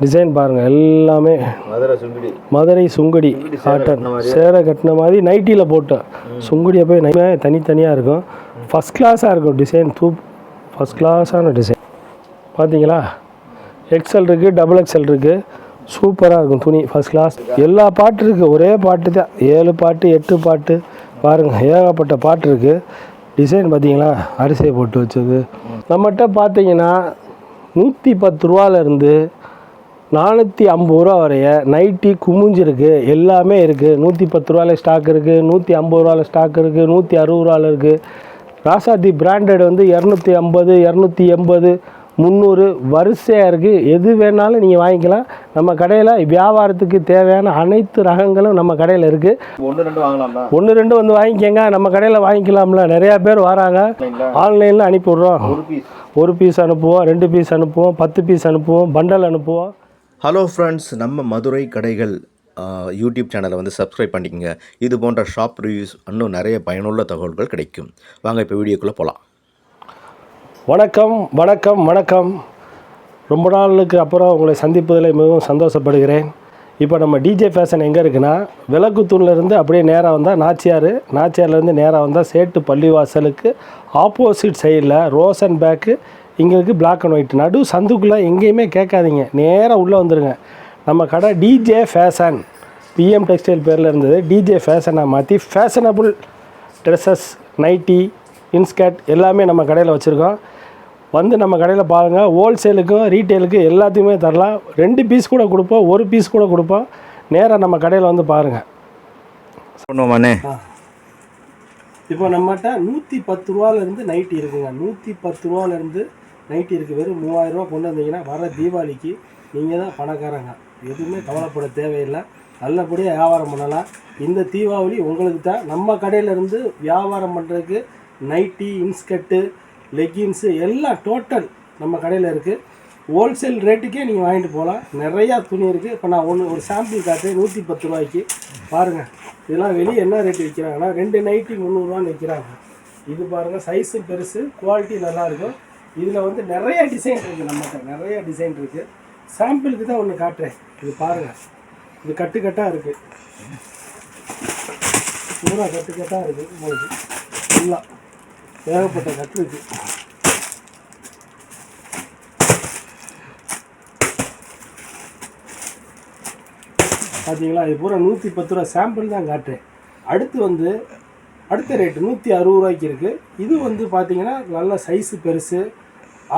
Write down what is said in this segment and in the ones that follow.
Design பாருங்கள் எல்லாமே. Madurai Sungudi. Cotton. சேரை கட்டின மாதிரி நைட்டியில் போட்டேன். சுங்குடியை போய் நை தனித்தனியாக இருக்கும். ஃபஸ்ட் கிளாஸாக இருக்கும் டிசைன் தூ ஃபஸ்ட் கிளாஸான டிசைன் பார்த்தீங்களா எக்ஸல் இருக்குது டபுள் எக்ஸல் இருக்குது சூப்பராக இருக்கும் துணி ஃபஸ்ட் கிளாஸ் எல்லா பாட்டு இருக்குது ஒரே பாட்டு தான். ஏழு பாட்டு எட்டு பாட்டு. பாருங்கள் ஏகப்பட்ட பாட்டு இருக்குது டிசைன் பார்த்தீங்களா அரிசியை போட்டு வச்சது. நம்மகிட்ட பார்த்தீங்கன்னா நூற்றி பத்து ரூபாலேருந்து நானூற்றி ஐம்பது ரூபா வரைய நைட்டி குமிஞ்சு இருக்குது எல்லாமே இருக்குது நூற்றி பத்து ரூபால ஸ்டாக் இருக்குது நூற்றி ஐம்பது ரூபால ஸ்டாக் இருக்குது நூற்றி அறுபது ரூபால இருக்குது ராசாத்தி பிராண்டட் வந்து இரநூத்தி ஐம்பது இரநூத்தி எண்பது முந்நூறு வரிசையாக இருக்குது எது வேணாலும் நீங்கள் வாங்கிக்கலாம். நம்ம கடையில் வியாபாரத்துக்கு தேவையான அனைத்து ரகங்களும் நம்ம கடையில் இருக்குது ஒன்று ரெண்டு வாங்கலாம் ஒன்று ரெண்டு வந்து வாங்கிக்கங்க. நம்ம கடையில் வாங்கிக்கலாம்ல. நிறையா பேர் வராங்க. ஆன்லைனில் அனுப்பி விட்றோம் ஒரு பீஸ் ஒரு பீஸ் அனுப்புவோம் ரெண்டு பீஸ் அனுப்புவோம் பத்து பீஸ் அனுப்புவோம் பண்டல் அனுப்புவோம். ஹலோ ஃப்ரெண்ட்ஸ் நம்ம மதுரை கடைகள் யூடியூப் சேனலை வந்து சப்ஸ்கிரைப் பண்ணிக்கங்க. இது போன்ற ஷாப் ரிவ்யூஸ் இன்னும் நிறைய பயனுள்ள தகவல்கள் கிடைக்கும். வாங்க இப்போ வீடியோக்குள்ளே போகலாம் வணக்கம் வணக்கம் வணக்கம். ரொம்ப நாளுக்கு அப்புறம் உங்களை சந்திப்பதில் மிகவும் சந்தோஷப்படுகிறேன். இப்போ நம்ம டிஜே ஃபேஷன் எங்கே இருக்குன்னா விளக்குத்தூண்லேருந்து அப்படியே நேராக வந்தால் நாச்சியார் நாச்சியார்லேருந்து நேராக வந்தால் சேட்டு பள்ளிவாசலுக்கு ஆப்போசிட் சைடில் ரோஸ் அண்ட் பேக்கு இங்கே இருக்குது பிளாக் அண்ட் ஒயிட் நடு சந்துக்குள்ளே எங்கேயுமே கேட்காதீங்க. நேராக உள்ளே வந்துடுங்க நம்ம கடை டிஜே ஃபேஷன் பிஎம் டெக்ஸ்டைல் பேரில் இருந்தது. டிஜே ஃபேஷனாக மாற்றி ஃபேஷனபுள் ட்ரெஸ்ஸஸ் நைட்டி இன்ஸ்கர்ட் எல்லாமே நம்ம கடையில் வச்சுருக்கோம். வந்து நம்ம கடையில் பாருங்கள் ஹோல்சேலுக்கும் ரீட்டெயிலுக்கும் எல்லாத்தையுமே தரலாம். ரெண்டு பீஸ் கூட கொடுப்போம். ஒரு பீஸ் கூட கொடுப்போம். நேராக நம்ம கடையில் வந்து பாருங்கள் பண்ணுவோமாண்ணே இப்போ நம்மகிட்ட நூற்றி பத்து ரூபாலேருந்து நைட்டி இருக்குங்க. நூற்றி பத்து ரூபாலேருந்து நைட்டி இருக்குது வெறும் மூவாயிரரூவா கொண்டு வந்தீங்கன்னா வர தீபாவளிக்கு நீங்கள் தான் பணக்காரங்க. எதுவுமே கவலைப்பட தேவையில்லை. நல்லபடியாக வியாபாரம் பண்ணலாம். இந்த தீபாவளி உங்களுக்கு தான் நம்ம கடையிலேருந்து வியாபாரம் பண்ணுறதுக்கு நைட்டி இன்ஸ்கர்ட்டு லெக்கின்ஸு எல்லாம் டோட்டல் நம்ம கடையில் இருக்குது ஹோல்சேல் ரேட்டுக்கே நீங்கள் வாங்கிட்டு போகலாம். நிறையா துணி இருக்குது இப்போ நான் ஒன்று ஒரு சாம்பிள் காட்டுறேன். நூற்றி பத்து ரூபாய்க்கு. பாருங்கள் இதெல்லாம் வெளியே என்ன ரேட்டு விற்கிறாங்கன்னா ரெண்டு நைட்டி முந்நூறுரூவான்னு விற்கிறாங்க இது பாருங்கள் சைஸும் பெருசு குவாலிட்டி நல்லாயிருக்கும் இதில் வந்து நிறைய டிசைன் இருக்குது நம்மகிட்ட நிறைய டிசைன் இருக்குது சாம்பிளுக்கு தான் ஒன்று காட்டுறேன். இது பாருங்கள் இது கட்டு கட்டாக இருக்குது பூரா கட்டு கட்டாக இருக்குது உங்களுக்கு ஃபுல்லாக ஏகப்பட்ட கட்டு இருக்குது பார்த்தீங்களா இது பூரா நூற்றி பத்து ரூபா சாம்பிள் தான் காட்டுறேன். அடுத்து வந்து அடுத்த ரேட்டு நூற்றி அறுபது ரூபாய்க்கு இருக்குது இது வந்து பார்த்தீங்கன்னா நல்ல சைஸு பெருசு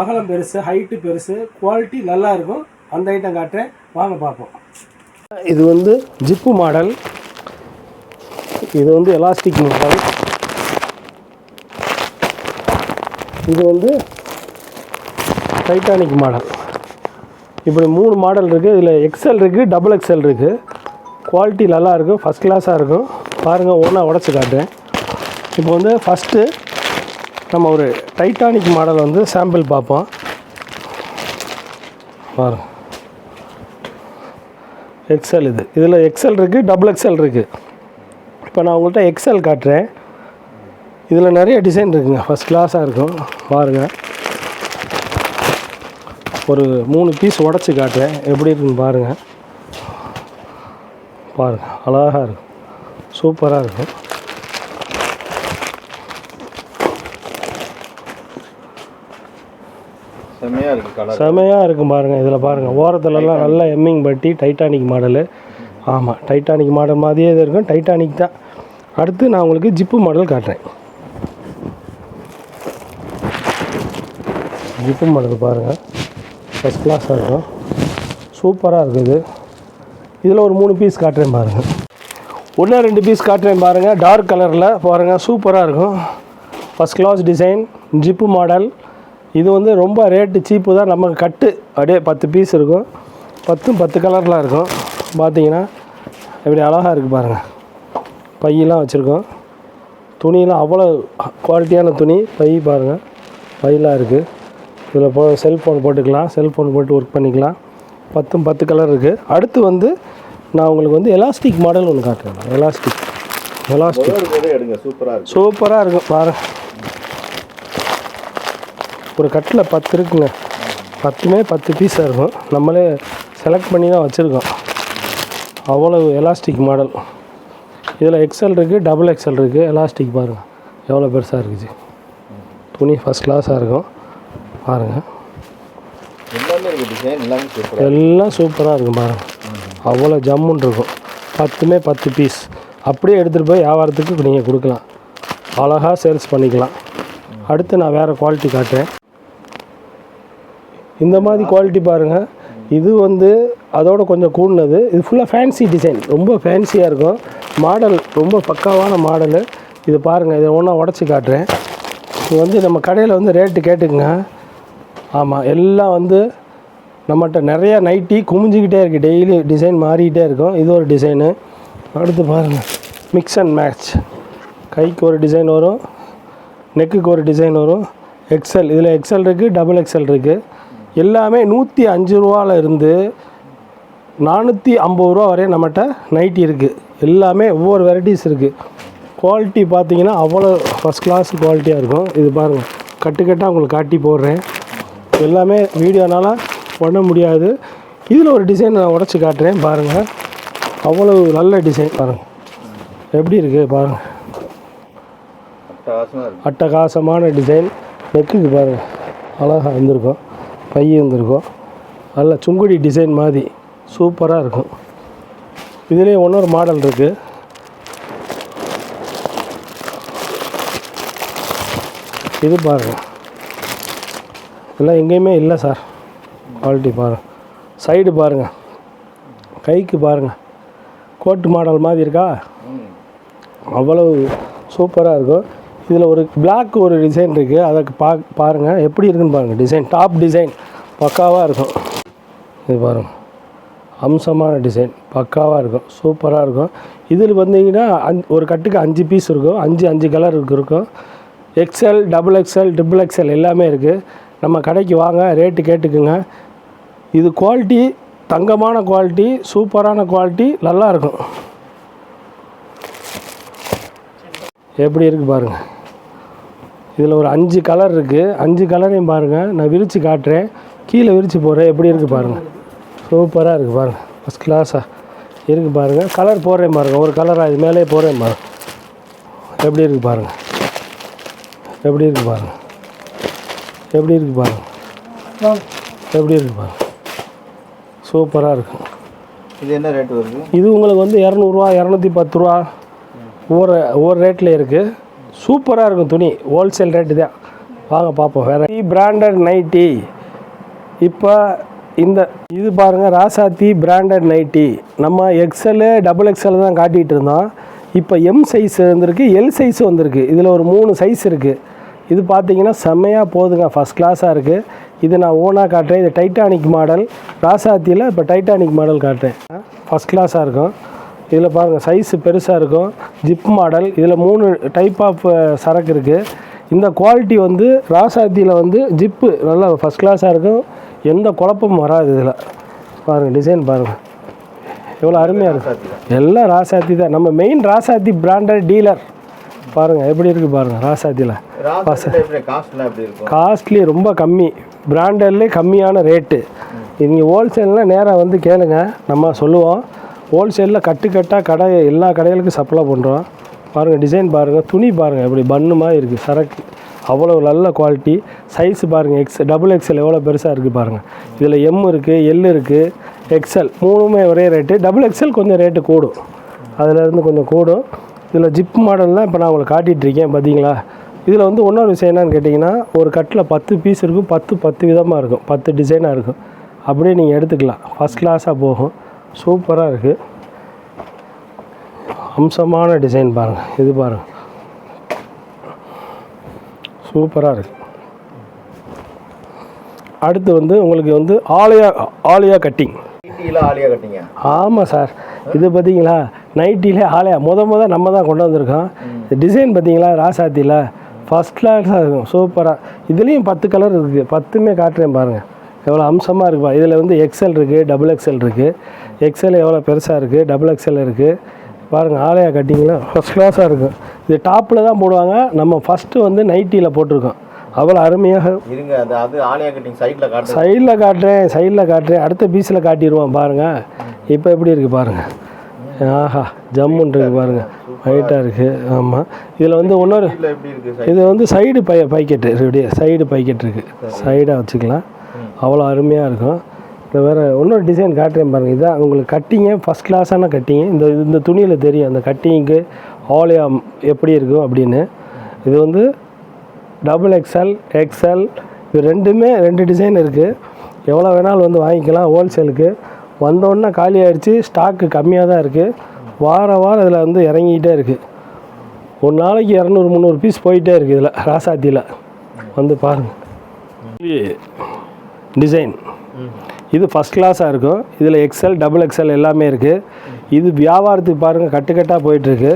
அகலம் பெருசு ஹைட்டு பெருசு குவாலிட்டி நல்லா இருக்கும் அந்த ஐட்டம் காட்டுறேன். வாங்க பார்ப்போம். இது வந்து ஜிப்பு மாடல். இது வந்து எலாஸ்டிக் மாடல் இது வந்து டைட்டானிக் மாடல் இப்படி மூணு மாடல் இருக்குது இதில் எக்ஸல் இருக்குது டபுள் எக்ஸல் இருக்குது குவாலிட்டி நல்லா இருக்கும் ஃபஸ்ட் கிளாஸாக இருக்கும். பாருங்கள் ஒன்றா உடச்சி காட்டுறேன். இப்போ வந்து ஃபஸ்ட்டு நம்ம ஒரு டைட்டானிக் மாடல் வந்து சாம்பிள் பார்ப்போம். பாரு எக்ஸல் இது. இதில் எக்ஸல் இருக்குது டபுள் எக்ஸல் இருக்குது இப்போ நான் உங்கள்கிட்ட எக்ஸல் காட்டுறேன். இதில் நிறைய டிசைன் இருக்குங்க. ஃபஸ்ட் கிளாஸாக இருக்கும். பாருங்கள் ஒரு மூணு பீஸ் உடச்சி காட்டுறேன். எப்படி இருக்குன்னு பாருங்கள் பாருங்கள் அழகாக இருக்கும். சூப்பராக இருக்கும். செம்மையாக இருக்குது கலர் செமையாக இருக்கும் பாருங்கள் இதில் பாருங்கள் ஓரத்துலலாம் நல்ல எம்மிங் பட்டி டைட்டானிக் மாடலு ஆமாம் டைட்டானிக் மாடல் மாதிரியே இது இருக்கும். டைட்டானிக் தான். அடுத்து நான் உங்களுக்கு ஜிப்பு மாடல் காட்டுறேன். ஜிப்பு மாடல் பாருங்கள் ஃபஸ்ட் கிளாஸாக இருக்கும். சூப்பராக இருக்குது. இதில் ஒரு மூணு பீஸ் காட்டுறேன் பாருங்கள் ஒன்று ரெண்டு பீஸ் காட்டுறேன் பாருங்கள் டார்க் கலரில் பாருங்கள் சூப்பராக இருக்கும். First class design zip model இது வந்து ரொம்ப ரேட்டு சீப்பு தான். நமக்கு கட்டு. அப்படியே பத்து பீஸ் இருக்கும். பத்தும் பத்து கலரில் இருக்கும். பார்த்தீங்கன்னா இப்படி அழகாக இருக்குது பாருங்கள் பையெல்லாம் வச்சுருக்கோம். துணியெல்லாம் அவ்வளோ குவாலிட்டியான துணி. பை பாருங்கள் பையெல்லாம் இருக்குது இதில் போ செல்ஃபோன் போட்டுக்கலாம். செல்ஃபோன் போட்டு ஒர்க் பண்ணிக்கலாம். பத்தும் பத்து கலர் இருக்குது அடுத்து வந்து நான் உங்களுக்கு வந்து எலாஸ்டிக் மாடல் ஒன்று காட்டுறேன். எலாஸ்டிக் எலாஸ்டிக் சூப்பராக இருக்குது சூப்பராக இருக்கும். பாரு ஒரு கட்டில் பத்து இருக்குங்க. பத்துமே பத்து பீஸாக இருக்கும். நம்மளே செலக்ட் பண்ணி தான் வச்சுருக்கோம். அவ்வளவு எலாஸ்டிக் மாடல் இதில் எக்ஸல் இருக்குது டபுள் எக்ஸல் இருக்குது எலாஸ்டிக் பாருங்கள் எவ்வளோ பெருசாக இருக்குது துணி ஃபஸ்ட் கிளாஸாக இருக்கும். பாருங்கள் எல்லாமே சூப்பராக இருக்கும் பாருங்கள் அவ்வளோ ஜம்முன்னு இருக்கும். பத்துமே பத்து பீஸ் அப்படியே எடுத்துகிட்டு போய் வியாபாரத்துக்கு நீங்கள் கொடுக்கலாம். அழகாக சேல்ஸ் பண்ணிக்கலாம். அடுத்து நான் வேறு குவாலிட்டி காட்டுறேன். இந்த மாதிரி குவாலிட்டி பாருங்கள் இது வந்து அதோட கொஞ்சம் கூடினது. இது ஃபுல்லாக ஃபேன்சி டிசைன் ரொம்ப ஃபேன்சியாக இருக்கும். மாடல் ரொம்ப பக்காவான மாடலு இது பாருங்கள் இதை ஒன்றா உடச்சி காட்டுறேன். இது வந்து நம்ம கடையில் வந்து ரேட்டு கேட்டுக்குங்க. ஆமாம் எல்லாம் வந்து நம்மகிட்ட நிறையா நைட்டி குமிஞ்சிக்கிட்டே இருக்குது டெய்லி டிசைன் மாறிக்கிட்டே இருக்கும். இது ஒரு டிசைனு அடுத்து பாருங்கள் மிக்ஸ் அண்ட் மேட்ச் கைக்கு ஒரு டிசைன் வரும். நெக்குக்கு ஒரு டிசைன் வரும். எக்ஸல் இதில் எக்ஸல் இருக்குது டபுள் எக்ஸல் இருக்குது எல்லாமே நூற்றி அஞ்சு ரூபால இருந்து நானூற்றி ஐம்பது ரூபா வரையும் நம்மகிட்ட நைட்டி இருக்குது எல்லாமே ஒவ்வொரு வெரைட்டிஸ் இருக்குது குவாலிட்டி பார்த்தீங்கன்னா அவ்வளோ ஃபஸ்ட் கிளாஸ் குவாலிட்டியாக இருக்கும். இது பாருங்கள் கட்டுக்கட்டாக உங்களுக்கு காட்டி போடுறேன். எல்லாமே வீடியோனால பண்ண முடியாது. இதில் ஒரு டிசைன் நான் உடச்சி காட்டுறேன். பாருங்கள் அவ்வளவு நல்ல டிசைன் பாருங்கள் எப்படி இருக்குது பாருங்கள் அட்டகாசமான டிசைன் நெக்குக்கு பாருங்கள் அழகாக வந்திருக்கும். பை வந்திருக்கும் நல்ல சுங்குடி டிசைன் மாதிரி சூப்பராக இருக்கும். இதுலேயே இன்னொரு மாடல் இருக்குது இது பாருங்கள் இதெல்லாம் எங்கேயுமே இல்லை சார். குவாலிட்டி பாருங்கள் சைடு பாருங்கள் கைக்கு பாருங்கள் கோட்டு மாடல் மாதிரி இருக்கா? அவ்வளவு சூப்பராக இருக்கும். இதில் ஒரு பிளாக் ஒரு டிசைன் இருக்குது அதை பா பாருங்கள் எப்படி இருக்குன்னு பாருங்கள் டிசைன் டாப் டிசைன் பக்காவாக இருக்கும். இது பாருங்கள் அம்சமான டிசைன் பக்காவாக இருக்கும். சூப்பராக இருக்கும். இதில் வந்தீங்கன்னா அஞ் ஒரு கட்டுக்கு அஞ்சு பீஸ் இருக்கும். அஞ்சு அஞ்சு கலர் இருக்கும். XL double XL triple XL எல்லாமே இருக்குது நம்ம கடைக்கு வாங்க. ரேட்டு கேட்டுக்குங்க. இது குவாலிட்டி தங்கமான குவாலிட்டி சூப்பரான குவாலிட்டி நல்லா இருக்கும். எப்படி இருக்குது பாருங்கள் இதில் ஒரு அஞ்சு கலர் இருக்குது அஞ்சு கலரையும் பாருங்கள் நான் விரித்து காட்டுறேன். கீழே விரித்து போடுறேன். எப்படி இருக்குது பாருங்கள் சூப்பராக இருக்குது பாருங்கள் ஃபஸ்ட் கிளாஸாக இருக்குது பாருங்கள் கலர் போடுறேன் பாருங்கள் ஒரு கலர் அது மேலே போடுறேன் பாருங்கள் எப்படி இருக்குது பாருங்கள் எப்படி இருக்குது பாருங்கள் எப்படி இருக்குது பாருங்கள் எப்படி இருக்குது பாருங்கள் சூப்பராக இருக்கும் இது என்ன ரேட் வருது? இது உங்களுக்கு வந்து இரநூறுவா இரநூத்தி பத்து ரூபா. ஒவ்வொரு ஒவ்வொரு ரேட்டில் இருக்குது சூப்பராக இருக்கும் துணி. ஹோல்சேல் ரேட்டு தான். வாங்க பார்ப்போம். வேறு பிராண்டட் நைட்டி இப்போ இந்த இது பாருங்கள் ராசாத்தி பிராண்டட் நைட்டி நம்ம எக்ஸலு டபுள் எக்ஸல் தான் காட்டிகிட்டு இருந்தோம். இப்போ எம் சைஸ் வந்திருக்கு எல் சைஸ் வந்திருக்கு. இதில் ஒரு மூணு சைஸ் இருக்குது இது பார்த்தீங்கன்னா செம்மையாக போதுங்க. ஃபஸ்ட் கிளாஸாக இருக்குது இது நான் ஓனாக காட்டுறேன். இது டைட்டானிக் மாடல் ராசாத்தியில் இப்போ டைட்டானிக் மாடல் காட்டுறேன். ஃபஸ்ட் கிளாஸாக இருக்கும். இதில் பாருங்கள் சைஸு பெருசாக இருக்கும். ஜிப் மாடல் இதில் மூணு டைப் ஆஃப் சரக்கு இருக்குது இந்த குவாலிட்டி வந்து ராசாத்தியில் வந்து ஜிப்பு நல்லா ஃபஸ்ட் கிளாஸாக இருக்கும். எந்த குழப்பமும் வராது இதில். பாருங்கள் டிசைன் பாருங்கள் எவ்வளோ அருமையாக இருக்குது எல்லாம் ராசாத்தி தான். நம்ம மெயின் ராசாத்தி பிராண்டட் டீலர் பாருங்கள் எப்படி இருக்குது பாருங்கள் ராசாத்தியில் இருக்கும்? காஸ்ட்லி ரொம்ப கம்மி. பிராண்டட்லேயே கம்மியான ரேட்டு நீங்கள் ஹோல்சேல்னால் நேராக வந்து கேளுங்க. நம்ம சொல்லுவோம். ஹோல்சேலில் கட்டு கட்டாக கடை எல்லா கடைகளுக்கும் சப்ளை பண்ணுறோம் பாருங்கள் டிசைன் பாருங்கள் துணி பாருங்கள் இப்படி பண்ணு மாதிரி இருக்குது சரக்கு. அவ்வளோ நல்ல குவாலிட்டி சைஸ் பாருங்கள் எக்ஸ் டபுள் எக்ஸ்எல் எவ்வளோ பெருசாக இருக்குது பாருங்கள் இதில் எம் இருக்குது எல் இருக்குது எக்ஸ்எல் மூணுமே ஒரே ரேட்டு டபுள் எக்ஸ்எல் கொஞ்சம் ரேட்டு கூடும். அதிலேருந்து கொஞ்சம் கூடும். இதில் ஜிப் மாடல்லாம் இப்போ நான் உங்களுக்கு காட்டிகிட்டு இருக்கேன் பார்த்தீங்களா இதில் வந்து இன்னொரு விஷயம் என்னென்னு கேட்டிங்கன்னா ஒரு கட்டில் பத்து பீஸ் இருக்கும் பத்து பத்து விதமாக இருக்கும் பத்து டிசைனாக இருக்கும். அப்படியே நீங்கள் எடுத்துக்கலாம். ஃபஸ்ட் கிளாஸாக போகும். சூப்பராக இருக்குது அம்சமான டிசைன் பாருங்கள் இது பாருங்கள் சூப்பராக இருக்குது அடுத்து வந்து உங்களுக்கு வந்து ஆலயா ஆலயா கட்டிங். ஆமாம் சார். இது பார்த்தீங்களா நைட்டிலே ஆலயா. முத முத நம்ம தான் கொண்டு வந்திருக்கோம். இந்த டிசைன் பார்த்தீங்களா ராசாத்தியில் ஃபஸ்ட் கிளாஸாக இருக்கும். சூப்பராக இதுலேயும் பத்து கலர் இருக்குது. பத்துமே காட்டுறேன் பாருங்கள் எவ்வளோ அம்சமாக இருக்குப்பா இதில் வந்து எக்ஸல் இருக்குது டபுள் எக்ஸல் இருக்குது எக்ஸல் எவ்வளோ பெருசாக இருக்குது டபுள் எக்ஸல் இருக்குது பாருங்கள் ஆலயா கட்டிங்களா ஃபஸ்ட் கிளாஸாக இருக்கும். இது டாப்பில் தான் போடுவாங்க. நம்ம ஃபஸ்ட்டு வந்து நைட்டியில் போட்டிருக்கோம். அவ்வளோ அருமையாக இருங்க அது அது ஆலியா கட்டிங் சைடில் காட்டு சைடில் காட்டுறேன் சைடில் காட்டுறேன். அடுத்த பீஸில் காட்டிடுவான் பாருங்கள் இப்போ எப்படி இருக்குது பாருங்கள் ஆஹா ஜம்முன் இருக்கு பாருங்கள் ஹைட்டாக இருக்குது ஆமாம் இதில் வந்து இன்னொரு இது வந்து சைடு பை பைக்கெட்டு இப்படியே சைடு பைக்கெட் இருக்குது சைடாக வச்சுக்கலாம். அவ்வளோ அருமையாக இருக்கும். இந்த வேறு இன்னொரு டிசைன் காட்டுறேன் பாருங்கள் இதான் உங்களுக்கு கட்டிங்க ஃபஸ்ட் கிளாஸான கட்டிங்க இந்த இந்த துணியில் தெரியும். அந்த கட்டிங்க்கு ஆலியா எப்படி இருக்கும் அப்படின்னு. இது வந்து டபுள் எக்ஸ்எல் எக்ஸ்எல் இது ரெண்டுமே ரெண்டு டிசைன் இருக்குது எவ்வளோ வேணாலும் வந்து வாங்கிக்கலாம் ஹோல்சேலுக்கு வந்தோடனே காலி ஆகிடுச்சு ஸ்டாக்கு கம்மியாக தான் இருக்குது வார வாரம் இதில் வந்து இறங்கிக்கிட்டே இருக்குது ஒரு நாளைக்கு இரநூறு முந்நூறு பீஸ் போயிட்டே இருக்குது இதில் ராசாத்தியில். வந்து பாருங்கள் டிசைன். இது ஃபஸ்ட் கிளாஸாக இருக்கும். இதில் எக்ஸ்எல் டபுள் எக்ஸ்எல் எல்லாமே இருக்குது இது வியாபாரத்துக்கு பாருங்கள் கட்டுக்கட்டாக போயிட்டுருக்கு.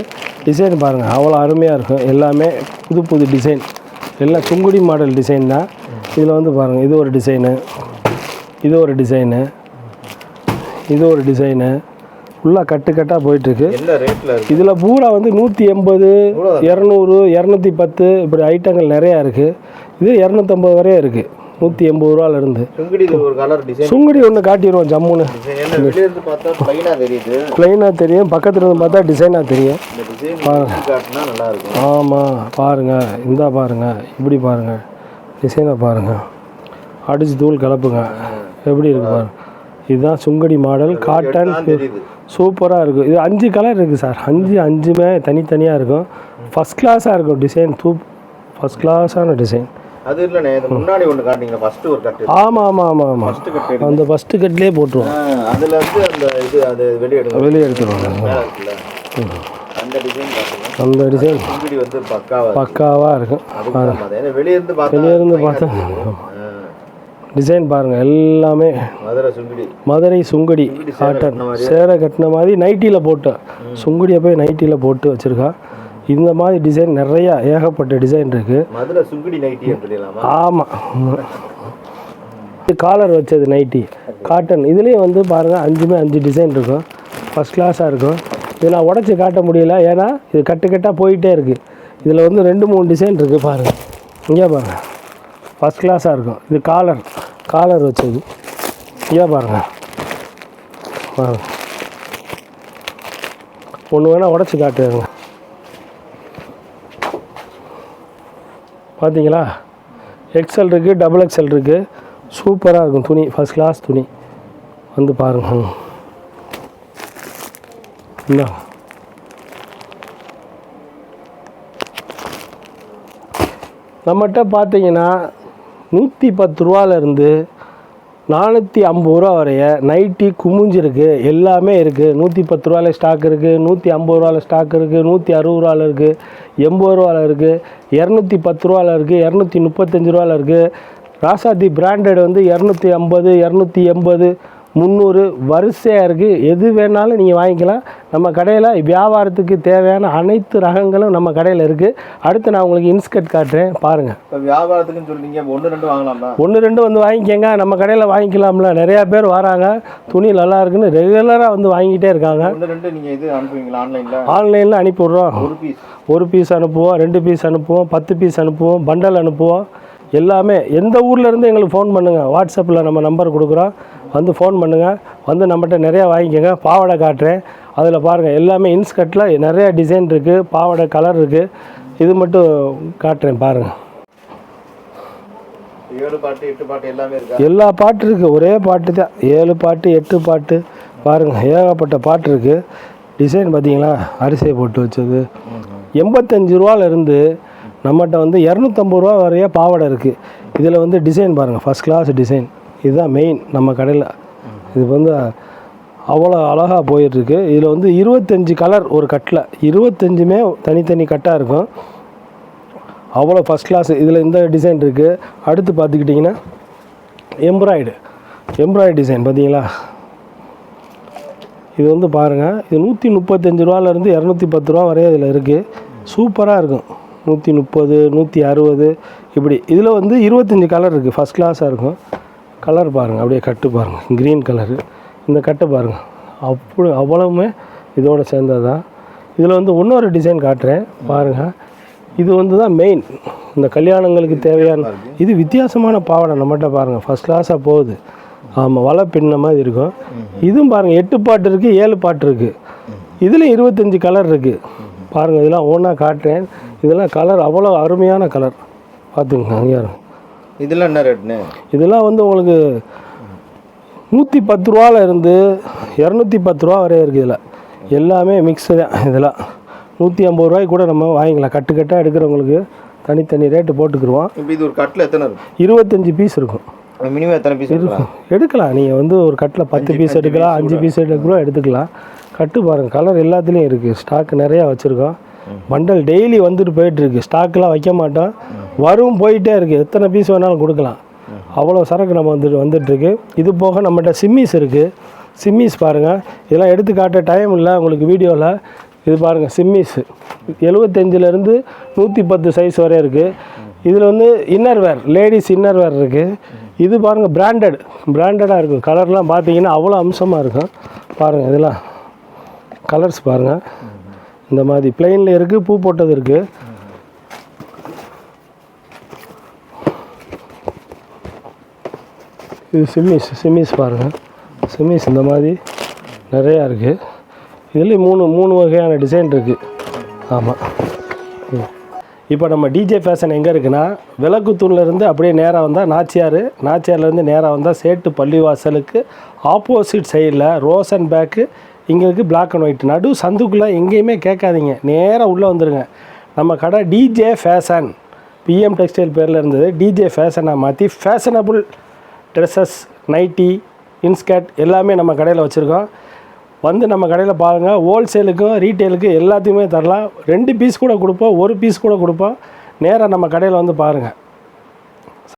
டிசைன் பாருங்கள் அவ்வளோ அருமையாக இருக்கும். எல்லாமே புது புது டிசைன் எல்லாம் சுங்குடி மாடல் டிசைன் தான். இதில் வந்து பாருங்கள் இது ஒரு டிசைனு இது ஒரு டிசைனு இது ஒரு டிசைனு ஃபுல்லாக கட்டுக்கட்டாக போயிட்டுருக்கு. இதில் பூரா வந்து நூற்றி எண்பது இரநூறு இரநூத்தி பத்து இப்படி ஐட்டங்கள் நிறையா இருக்குது இது இரநூத்தம்பது வரையும் இருக்குது நூற்றி எண்பது ரூபாலேருந்து சுங்குடி ஒன்று காட்டிடுவோம் ஜம்முன்னு. ப்ளைனாக தெரியும் பக்கத்துல இருந்து பார்த்தா டிசைனாக தெரியும். ஆமாம் பாருங்கள் இந்தா பாருங்கள் இப்படி பாருங்கள் டிசைனை பாருங்கள் அடிச்சு தூள் கலப்புங்க. எப்படி இருக்கு பாருங்க. இதுதான் சுங்கடி மாடல். காட்டன் சூப்பராக இருக்கும். இது அஞ்சு கலர் இருக்குது சார். அஞ்சு அஞ்சுமே தனித்தனியாக இருக்கும். ஃபஸ்ட் கிளாஸாக இருக்கும் டிசைன் சூப் ஃபஸ்ட் கிளாஸான டிசைன் அது இல்லைண்ணே இது முன்னாடி ஒன்று காட்டிங்களா ஃபர்ஸ்ட் ஒரு கட்டு ஆமாம் ஆமாம் ஆமாம் ஆமாம் ஃபர்ஸ்ட் கட்டு. அந்த ஃபஸ்ட்டு கட்லேயே போட்டுருவோம். அதுல இருந்து அந்த இது அது வெளியே எடுங்க. வெளியே மேல இருக்குல்ல? அந்த டிசைன் காட்டுங்க. அந்த டிசைன் சுங்குடி வந்து பக்காவா இருக்கு. பக்காவாக இருக்கும் அதுக்கு. ஏன்னா வெளிய இருந்து பார்த்தா வெளியே இருந்து plain ஆ. பார்த்தா டிசைன் பாருங்கள் எல்லாமே. மதுரை சுங்குடி. மதுரை சுங்குடி காட்டன் சேரை கட்டின மாதிரி நைட்டியில் போட்டு. சுங்குடியை போய் நைட்டியில் போட்டு வச்சுருக்கா. இந்த மாதிரி டிசைன் நிறையா ஏகப்பட்ட டிசைன் இருக்குது ஆமாம் இது காலர் வச்சது நைட்டி காட்டன் இதுலேயும் வந்து பாருங்கள் அஞ்சுமே அஞ்சு டிசைன் இருக்கும். ஃபஸ்ட் கிளாஸாக இருக்கும். இது நான் உடச்சி காட்ட முடியல. ஏன்னா இது கட்டு கட்டாக போயிட்டே இருக்குது இதில் வந்து ரெண்டு மூணு டிசைன் இருக்குது பாருங்கள் இங்கே பாருங்கள் ஃபஸ்ட் கிளாஸாக இருக்கும். இது காலர் காலர் வச்சது. இங்கே பாருங்கள் பாருங்க. ஒன்று வேணால் உடச்சி காட்டுங்க. பார்த்தீங்களா? எக்ஸல் இருக்குது டபுள் எக்ஸல் இருக்குது சூப்பராக இருக்கும் துணி ஃபஸ்ட் கிளாஸ் துணி. வந்து பாருங்க. இந்தா. நம்மகிட்ட பார்த்தீங்கன்னா நூற்றி பத்து ரூபாலேருந்து நானூற்றி ஐம்பது ரூபா வரைய நைட்டி குமிஞ்சிருக்கு எல்லாமே இருக்குது நூற்றி பத்து ரூபால ஸ்டாக் இருக்குது நூற்றி ஐம்பது ரூபால ஸ்டாக் இருக்குது நூற்றி அறுபது ரூபாவில் இருக்குது எண்பது ரூபால இருக்குது இரநூத்தி பத்து ரூபால இருக்குது இரநூத்தி முப்பத்தஞ்சு ரூபால இருக்குது ராசாதி பிராண்டட் வந்து இரநூத்தி ஐம்பது இரநூத்தி எண்பது முந்நூறு வரிசையாக இருக்குது எது வேணாலும் நீங்கள் வாங்கிக்கலாம். நம்ம கடையில் வியாபாரத்துக்கு தேவையான அனைத்து ரகங்களும் நம்ம கடையில் இருக்குது அடுத்து நான் உங்களுக்கு இன்ஸ்கர்ட் காட்டுறேன். பாருங்கள் இப்போ வியாபாரத்துக்குன்னு சொல்றீங்க. ஒன்று ரெண்டு வாங்கலாமா ஒன்று ரெண்டு வந்து வாங்கிக்கங்க. நம்ம கடையில் வாங்கிக்கலாம்ல. நிறையா பேர் வராங்க. துணி நல்லா இருக்குன்னு ரெகுலராக வந்து வாங்கிட்டே இருக்காங்க. ஒன்று ரெண்டு நீங்கள் இது அனுப்புவீங்களா? ஆன்லைனில்? ஆன்லைனில் அனுப்பி விட்றோம். ஒரு பீஸ் ஒரு பீஸ் அனுப்புவோம் ரெண்டு பீஸ் அனுப்புவோம் பத்து பீஸ் அனுப்புவோம் பண்டல் அனுப்புவோம். எல்லாமே எந்த ஊர்ல இருந்து எங்களுக்கு ஃபோன் பண்ணுங்கள் வாட்ஸ்அப்பில் நம்ம நம்பர் கொடுக்குறோம். வந்து ஃபோன் பண்ணுங்கள் வந்து நம்மகிட்ட நிறையா வாங்கிக்கோங்க. பாவாடை காட்டுறேன். அதில் பாருங்கள் எல்லாமே இன்ஸ்கர்ட்டில் நிறையா டிசைன் இருக்குது பாவாடை கலர் இருக்குது இது மட்டும் காட்டுறேன் பாருங்கள் ஏழு பாட்டு எட்டு பாட்டு எல்லாமே இருக்கா? எல்லா பாட்டு இருக்குது ஒரே பாட்டு தான். ஏழு பாட்டு எட்டு பாட்டு. பாருங்கள் ஏகப்பட்ட பாட்டு இருக்குது டிசைன் பார்த்தீங்களா? அரிசியை போட்டு வச்சது. எண்பத்தஞ்சு ரூபாலேருந்து நம்மகிட்ட வந்து இரநூத்தம்பது ரூபா வரைய பாவாடை இருக்குது இதில் வந்து டிசைன் பாருங்கள் ஃபஸ்ட் கிளாஸ் டிசைன் இதுதான் மெயின் நம்ம கடையில். இது வந்து அவ்வளோ அழகாக போயிட்டுருக்கு. இதில் வந்து இருபத்தஞ்சி கலர் ஒரு கட்டில். இருபத்தஞ்சுமே தனித்தனி கட்டாக இருக்கும். அவ்வளோ ஃபஸ்ட் கிளாஸ் இதில் இந்த டிசைன் இருக்குது அடுத்து பார்த்துக்கிட்டிங்கன்னா எம்ப்ராய்டு எம்ப்ராய்டு டிசைன் பார்த்தீங்களா இது வந்து பாருங்கள் இது நூற்றி முப்பத்தஞ்சு ரூபாலேருந்து இரநூத்தி பத்து ரூபா வரைய இதில் இருக்குது சூப்பராக இருக்கும். நூற்றி முப்பது நூற்றி அறுபது இப்படி. இதில் வந்து இருபத்தஞ்சி கலர் இருக்குது ஃபஸ்ட் கிளாஸாக இருக்கும். கலர் பாருங்கள் அப்படியே கட்டு பாருங்கள் க்ரீன் கலரு இந்த கட்டை பாருங்கள் அப்படி அவ்வளவுமே இதோடு சேர்ந்தது தான். இதில் வந்து இன்னொரு டிசைன் காட்டுறேன். பாருங்கள் இது வந்து தான் மெயின் இந்த கல்யாணங்களுக்கு தேவையான இது வித்தியாசமான பாவாடை நம்மகிட்ட பாருங்கள் ஃபஸ்ட் கிளாஸாக போகுது. ஆமாம் வலை பின்ன மாதிரி இருக்கும். இதுவும் பாருங்கள் எட்டு பாட்டு இருக்குது ஏழு பாட்டு இருக்குது இதில் இருபத்தஞ்சி கலர் இருக்குது பாருங்கள் இதெல்லாம் ஒன்றா காட்டுறேன். இதெல்லாம் கலர் அவ்வளோ அருமையான கலர் பார்த்துங்க அங்கே பாருங்க. இதெல்லாம் என்ன ரேட்னு இதெல்லாம் வந்து உங்களுக்கு நூற்றி பத்து ரூபால இருந்து இரநூத்தி பத்து ரூபா வரை இருக்குது இதில். எல்லாமே மிக்ஸு தான் இதெல்லாம். நூற்றி ஐம்பது ரூபாய்க்கு கூட நம்ம வாங்கிக்கலாம். கட்டு கட்டாக எடுக்கிறவங்களுக்கு தனித்தனி ரேட்டு போட்டுக்கிருவோம். இப்போ இது ஒரு கட்டில் எத்தனை இருக்கும்? இருபத்தஞ்சி பீஸ் இருக்கும். மினிமம் எத்தனை பீஸ் இருக்கலாம் எடுக்கலாம்? நீங்கள் வந்து ஒரு கட்டில் பத்து பீஸ் எடுக்கலாம் அஞ்சு பீஸ் எடுக்கிறோம் எடுத்துக்கலாம். கட்டு பாருங்கள் கலர் எல்லாத்துலேயும் இருக்குது ஸ்டாக் நிறையா வச்சுருக்கோம். பண்டல் டெய்லி வந்துட்டு போயிட்டுருக்கு. ஸ்டாக்கெலாம் வைக்க மாட்டோம். வரும் போயிட்டே இருக்குது எத்தனை பீஸ் வேணாலும் கொடுக்கலாம். அவ்வளோ சரக்கு நம்ம வந்துட்டு வந்துட்டுருக்கு. இது போக நம்மகிட்ட சிம்மிஸ் இருக்குது சிம்மிஸ் பாருங்கள் இதெல்லாம் எடுத்து காட்ட டைம் இல்லை உங்களுக்கு வீடியோவில் இது பாருங்கள் சிம்மிஸ் எழுபத்தஞ்சிலேருந்து நூற்றி பத்து சைஸ் வரை இருக்குது இதில் வந்து இன்னர்வேர் லேடிஸ் இன்னர்வேர் இருக்குது இது பாருங்கள் பிராண்டட் பிராண்டடாக இருக்கும். கலர்லாம் பார்த்தீங்கன்னா அவ்வளோ அம்சமாக இருக்கும். பாருங்கள் இதெல்லாம். கலர்ஸ் பாருங்கள் இந்த மாதிரி பிளெயினில் இருக்குது பூ போட்டது இருக்குது இது சிம்மிஸ் சிம்மிஸ் பாருங்கள் சிம்மிஸ் இந்த மாதிரி நிறையா இருக்குது இதுலேயும் மூணு மூணு வகையான டிசைன் இருக்குது ஆமாம் இப்போ நம்ம டிஜே ஃபேஷன் எங்கே இருக்குன்னா விளக்குத்தூண்லேருந்து அப்படியே நேராக வந்தால் நாச்சியார் நாச்சியார்லேருந்து நேராக வந்தால் சேட்டு பள்ளிவாசலுக்கு ஆப்போசிட் சைடில் ரோஸ் அண்ட் பேக்கு எங்களுக்கு பிளாக் அண்ட் ஒயிட் நடு சந்துக்குள்ளே எங்கேயுமே கேட்காதீங்க. நேராக உள்ளே வந்துடுங்க நம்ம கடை டிஜே ஃபேஷன் பிஎம் டெக்ஸ்டைல் பேரில் இருந்தது. டிஜே ஃபேஷனாக மாற்றி ஃபேஷனபுள் ட்ரெஸ்ஸஸ் நைட்டி இன்ஸ்கர்ட் எல்லாமே நம்ம கடையில் வச்சுருக்கோம். வந்து நம்ம கடையில் பாருங்கள் ஹோல்சேலுக்கும் ரீட்டெயிலுக்கும் எல்லாத்தையுமே தரலாம். ரெண்டு பீஸ் கூட கொடுப்போம். ஒரு பீஸ் கூட கொடுப்போம். நேராக நம்ம கடையில் வந்து பாருங்கள்